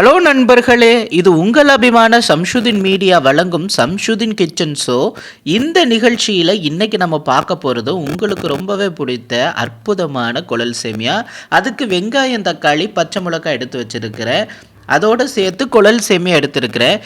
Hello நண்பர்களே. இது உங்கள் அபிமான சம்ஷுதின் மீடியா வழங்கும் சம்ஷுதின் கிச்சன் ஷோ. இந்த நிகழ்ச்சியில் இன்றைக்கி நம்ம பார்க்க போகிறது உங்களுக்கு ரொம்பவே பிடித்த அற்புதமான குழல் சேமியா. அதுக்கு வெங்காயம் தக்காளி பச்சை மிளகாய் எடுத்து வச்சிருக்கிறேன் அதோடு சேர்த்து குழல் சேமியா எடுத்திருக்கிறேன்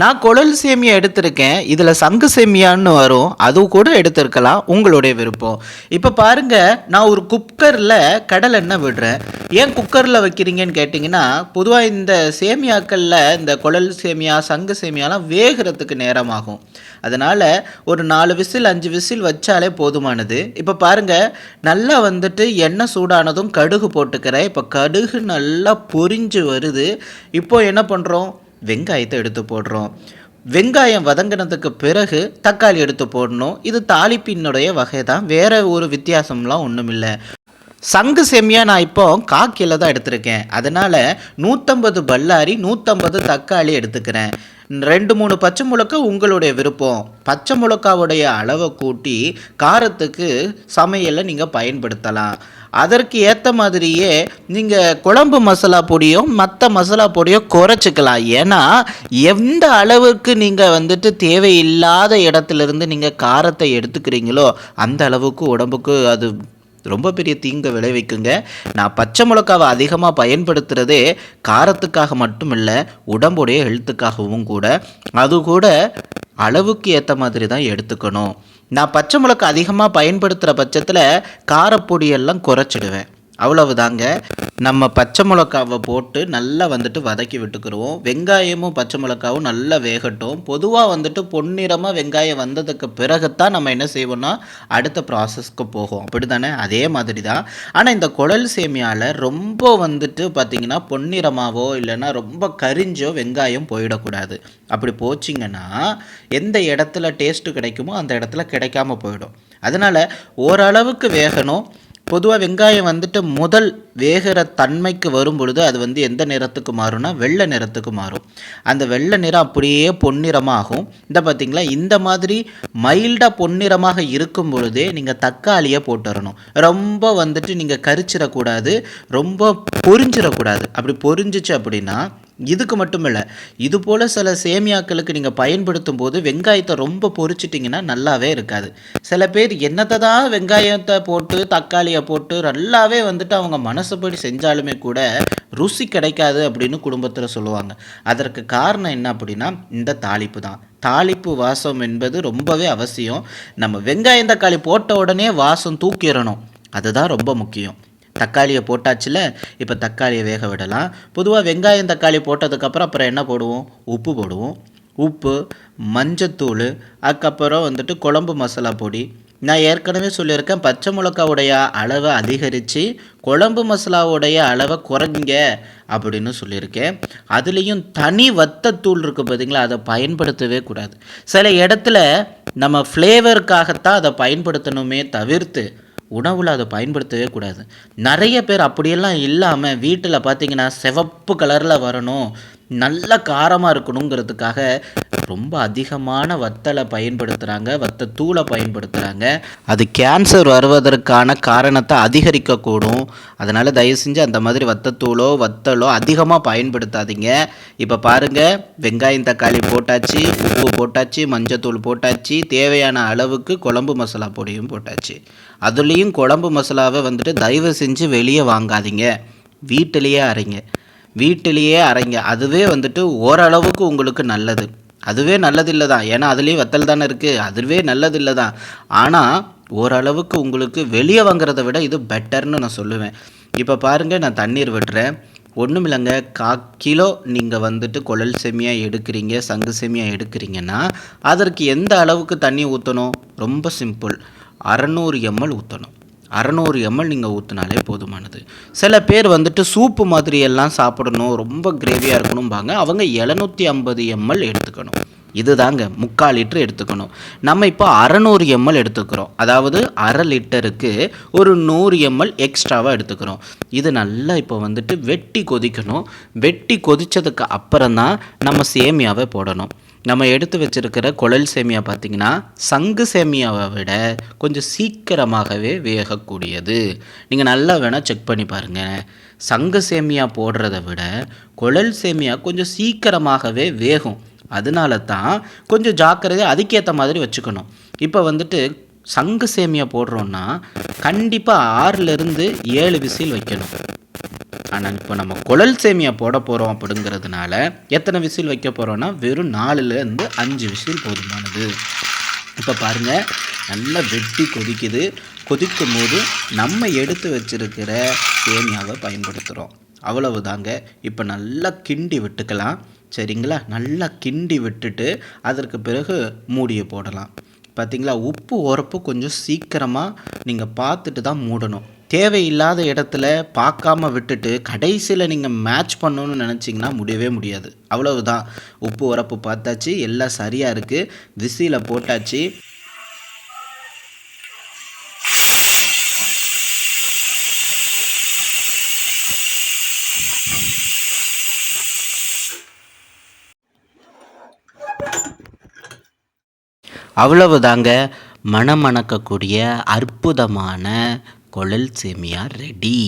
நான் குழல் சேமியா எடுத்திருக்கேன் இதில் சங்கு சேமியான்னு வரும் அது கூட எடுத்திருக்கலாம் உங்களுடைய விருப்பம். இப்போ பாருங்க நான் ஒரு குக்கரில் கடலெண்ணெய் விடுறேன். ஏன் குக்கரில் வைக்கிறீங்கன்னு கேட்டிங்கன்னா பொதுவாக இந்த சேமியாக்களில் இந்த குழல் சேமியா சங்கு சேமியாலாம் வேகிறதுக்கு நேரமாகும். அதனால் ஒரு நாலு விசில் அஞ்சு விசில் வச்சாலே போதுமானது. இப்போ பாருங்கள் நல்லா வந்துட்டு எண்ணெய் சூடானதும் கடுகு போட்டுக்கிறேன். இப்போ கடுகு நல்லா பொரிஞ்சு வருது. இப்போ என்ன பண்ணுறோம் வெங்காயத்தை எடுத்து போடுறோம். வெங்காயம் வதங்கினதுக்கு பிறகு தக்காளி எடுத்து போடணும். இது தாளிப்பினுடைய வகை தான் வேறு ஒரு வித்தியாசம்லாம் ஒன்றும் இல்லை சங்கு செம்மியா நான் இப்போ காக்கியில் தான் எடுத்திருக்கேன். அதனால் நூற்றம்பது பல்லாரி நூற்றம்பது தக்காளி எடுத்துக்கிறேன். ரெண்டு மூணு பச்சை மிளகா உங்களுடைய விருப்பம். பச்சை மிளகாவுடைய அளவை கூட்டி காரத்துக்கு சமையலை நீங்கள் பயன்படுத்தலாம். அதற்கு ஏற்ற மாதிரியே நீங்கள் குழம்பு மசாலா பொடியோ மற்ற மசாலா பொடியோ குறைச்சிக்கலாம். ஏன்னா எந்த அளவுக்கு நீங்கள் வந்துட்டு தேவையில்லாத இடத்துலேருந்து நீங்கள் காரத்தை எடுத்துக்கிறீங்களோ அந்த அளவுக்கு உடம்புக்கு அது ரொம்ப பெரிய தீங்கை விளைவிக்குங்க. நான் பச்சை மிளகாவை அதிகமாக பயன்படுத்துகிறதே காரத்துக்காக மட்டும் இல்லை உடம்புடைய ஹெல்த்துக்காகவும் கூட. அது கூட அளவுக்கு ஏற்ற மாதிரி தான் எடுத்துக்கணும். நான் பச்சை மிளகா அதிகமாக பயன்படுத்துகிற பட்சத்தில் காரப்பொடியெல்லாம் குறைச்சிடுவேன். அவ்வளவுதாங்க. நம்ம பச்சை மிளகாவை போட்டு நல்லா வந்துட்டு வதக்கி விட்டுக்கிடுவோம் வெங்காயமும் பச்சை மிளகாவும் நல்லா வேகட்டும். பொதுவாக வந்துட்டு பொன்னிறமாக வெங்காயம் வந்ததுக்கு பிறகுத்தான் நம்ம என்ன செய்வோம்னா அடுத்த ப்ராசஸ்க்கு போகும். அப்படி தானே அதே மாதிரி தான் ஆனால் இந்த குழல் சேமியாவில் ரொம்ப வந்துட்டு பார்த்திங்கன்னா பொன்னிறமாவோ இல்லைன்னா ரொம்ப கரிஞ்சோ வெங்காயம் போயிடக்கூடாது. அப்படி போச்சிங்கன்னா எந்த இடத்துல டேஸ்ட்டு கிடைக்குமோ அந்த இடத்துல கிடைக்காம போயிடும். அதனால் ஓரளவுக்கு வேகணும். பொதுவாக வெங்காயம் வந்துட்டு முதல் வேகிற தன்மைக்கு வரும் பொழுது அது வந்து எந்த நிறத்துக்கு மாறும்னா வெள்ளை நிறத்துக்கு மாறும். அந்த வெள்ளை நிறம் அப்படியே பொன்னிறமாகும். இந்த பார்த்திங்களா? இந்த மாதிரி மைல்டாக பொன்னிறமாக இருக்கும் பொழுதே நீங்கள் தக்காளியை போட்டுறணும். ரொம்ப வந்துட்டு நீங்கள் கரிச்சிடக்கூடாது. ரொம்ப பொரிஞ்சிடக்கூடாது. அப்படி பொரிஞ்சிச்சு அப்படின்னா இதுக்கு மட்டும் இல்லை இது போல் சில சேமியாக்களுக்கு நீங்கள் பயன்படுத்தும் போது வெங்காயத்தை ரொம்ப பொரிச்சிட்டிங்கன்னா நல்லாவே இருக்காது. சில பேர் என்னத்தை தான் வெங்காயத்தை போட்டு தக்காளியை போட்டு நல்லாவே வந்துட்டு அவங்க மனசுப்படி செஞ்சாலுமே கூட ருசி கிடைக்காது அப்படின்னு குடும்பத்தில் சொல்லுவாங்க. அதற்கு காரணம் என்ன அப்படின்னா இந்த தாளிப்பு தான். தாளிப்பு வாசம் என்பது ரொம்பவே அவசியம். நம்ம வெங்காயம் தக்காளி போட்ட உடனே வாசம் தூக்கிடணும். அதுதான் ரொம்ப முக்கியம். தக்காளியை போட்டாச்சுல இப்போ தக்காளியை வேக விடலாம். பொதுவாக வெங்காயம் தக்காளி போட்டதுக்கப்புறம் அப்புறம் என்ன போடுவோம்? உப்பு போடுவோம். உப்பு மஞ்சத்தூள் அதுக்கப்புறம் வந்துட்டு குழம்பு மசாலா பொடி. நான் ஏற்கனவே சொல்லியிருக்கேன் பச்சை மிளகாவுடைய அளவை அதிகரித்து குழம்பு மசாலாவுடைய அளவை குறைங்க அப்படின்னு சொல்லியிருக்கேன். அதுலேயும் தனி வத்தத்தூள் இருக்குது பார்த்தீங்களா அதை பயன்படுத்தவே கூடாது. சில இடத்துல நம்ம ஃப்ளேவருக்காகத்தான் அதை பயன்படுத்தணுமே தவிர்த்து உணவில் அதை பயன்படுத்தவே கூடாது. நிறைய பேர் அப்படியெல்லாம் இல்லாமல் வீட்டில் பார்த்தீங்கன்னா சிவப்பு கலரில் வரணும் நல்ல காரமாக இருக்கணுங்கிறதுக்காக ரொம்ப அதிகமான வத்தலை பயன்படுத்துகிறாங்க வத்த தூளை பயன்படுத்துகிறாங்க அது கேன்சர் வருவதற்கான காரணத்தை அதிகரிக்கக்கூடும். அதனால் தயவு செஞ்சு அந்த மாதிரி வத்தத்தூளோ வத்தலோ அதிகமாக பயன்படுத்தாதீங்க. இப்போ பாருங்கள் வெங்காயம் தக்காளி போட்டாச்சு உப்பு போட்டாச்சு மஞ்சத்தூள் போட்டாச்சு தேவையான அளவுக்கு குழம்பு மசாலா பொடியும் போட்டாச்சு. அதுலேயும் குழம்பு மசாலாவை வந்துட்டு தயவு செஞ்சு வெளியே வாங்காதீங்க. வீட்டிலையே அரைங்க. வீட்டிலேயே அரைங்க. அதுவே வந்துட்டு ஓரளவுக்கு உங்களுக்கு நல்லது. அதுவே நல்லதில்லை தான் ஏன்னா அதுலேயும் வத்தல் தானே இருக்குது அதுவே நல்லதில்லை தான் ஆனால் ஓரளவுக்கு உங்களுக்கு வெளியே வாங்குறத விட இது பெட்டர்னு நான் சொல்லுவேன். இப்போ பாருங்கள் நான் தண்ணீர் விடுறேன். ஒன்றும் இல்லைங்க. கா கிலோ நீங்கள் வந்துட்டு குழல் செமியாக எடுக்கிறீங்க சங்கு செமியாக எடுக்கிறீங்கன்னா அதற்கு எந்த அளவுக்கு தண்ணி ஊற்றணும் ரொம்ப சிம்பிள் அறநூறு எம்எல் ஊற்றணும் அறநூறு எம்எல் நீங்கள் ஊற்றினாலே போதுமானது. சில பேர் வந்துட்டு சூப்பு மாதிரி எல்லாம் சாப்பிடணும் ரொம்ப கிரேவியாக இருக்கணும்பாங்க. அவங்க எழுநூற்றி ஐம்பது எம்எல் எடுத்துக்கணும். இதுதாங்க முக்கால் லிட்டர் எடுத்துக்கணும். நம்ம இப்போ அறநூறு எம்எல் எடுத்துக்கிறோம். அதாவது அரை லிட்டருக்கு ஒரு நூறு எம்எல் எக்ஸ்ட்ராவாக எடுத்துக்கிறோம். இது நல்லா இப்போ வந்துட்டு வெட்டி கொதிக்கணும். வெட்டி கொதித்ததுக்கு அப்புறம் தான் நம்ம சேமியாவை போடணும். நம்ம எடுத்து வச்சிருக்கிற குழல் சேமியா பார்த்தீங்கன்னா சங்கு சேமியாவை விட கொஞ்சம் சீக்கிரமாகவே வேகக்கூடியது. நீங்கள் நல்லா வேணால் செக் பண்ணி பாருங்கள் சங்கு சேமியா போடுறத விட குழல் சேமியா கொஞ்சம் சீக்கிரமாகவே வேகும். அதனால தான் கொஞ்சம் ஜாக்கிரதையாக அதுக்கேற்ற மாதிரி வச்சுக்கணும். இப்போ வந்துட்டு சங்கு சேமியா போடுறோன்னா கண்டிப்பாக ஆறிலிருந்து ஏழு விசில் வைக்கணும். ஆனால் இப்போ நம்ம குழல் சேமியா போட போகிறோம் அப்படிங்கிறதுனால எத்தனை விசில் வைக்க போகிறோன்னா வெறும் நாலுலேருந்து அஞ்சு விசில் போதுமானது. இப்போ பாருங்கள் நல்லா வெட்டி கொதிக்குது. கொதிக்கும் போது நம்ம எடுத்து வச்சிருக்கிற சேமியாவை பயன்படுத்துகிறோம் அவ்வளவு தாங்க இப்போ நல்லா கிண்டி விட்டுக்கலாம். சரிங்களா? நல்லா கிண்டி விட்டுட்டு அதற்கு பிறகு மூடியை போடலாம். பார்த்தீங்களா உப்பு உரப்பு கொஞ்சம் சீக்கிரமாக நீங்கள் பார்த்துட்டு தான் மூடணும். தேவையில்லாத இடத்துல பார்க்காம விட்டுட்டு கடைசியில் நீங்கள் மேட்ச் பண்ணணும்னு நினச்சிங்கன்னா முடியவே முடியாது. அவ்வளவுதான். உப்பு உரப்பு பார்த்தாச்சு. எல்லாம் சரியாக இருக்குது விசியில் போட்டாச்சு. அவ்வளவுதாங்க மணமணக்கக்கூடிய அற்புதமான குழல் சேமியா ரெடி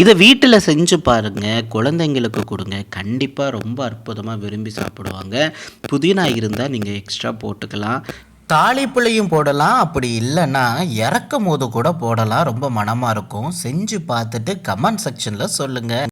இதை வீட்டில் செஞ்சு பாருங்கள் குழந்தைங்களுக்கு கொடுங்க. கண்டிப்பாக ரொம்ப அற்புதமாக விரும்பி சாப்பிடுவாங்க. புதினா இருந்தால் நீங்கள் எக்ஸ்ட்ரா போட்டுக்கலாம். தாளிப்புலையும் போடலாம். அப்படி இல்லைன்னா இறக்கும் போது கூட போடலாம். ரொம்ப மனமாக இருக்கும். செஞ்சு பார்த்துட்டு கமெண்ட் செக்ஷனில் சொல்லுங்கள்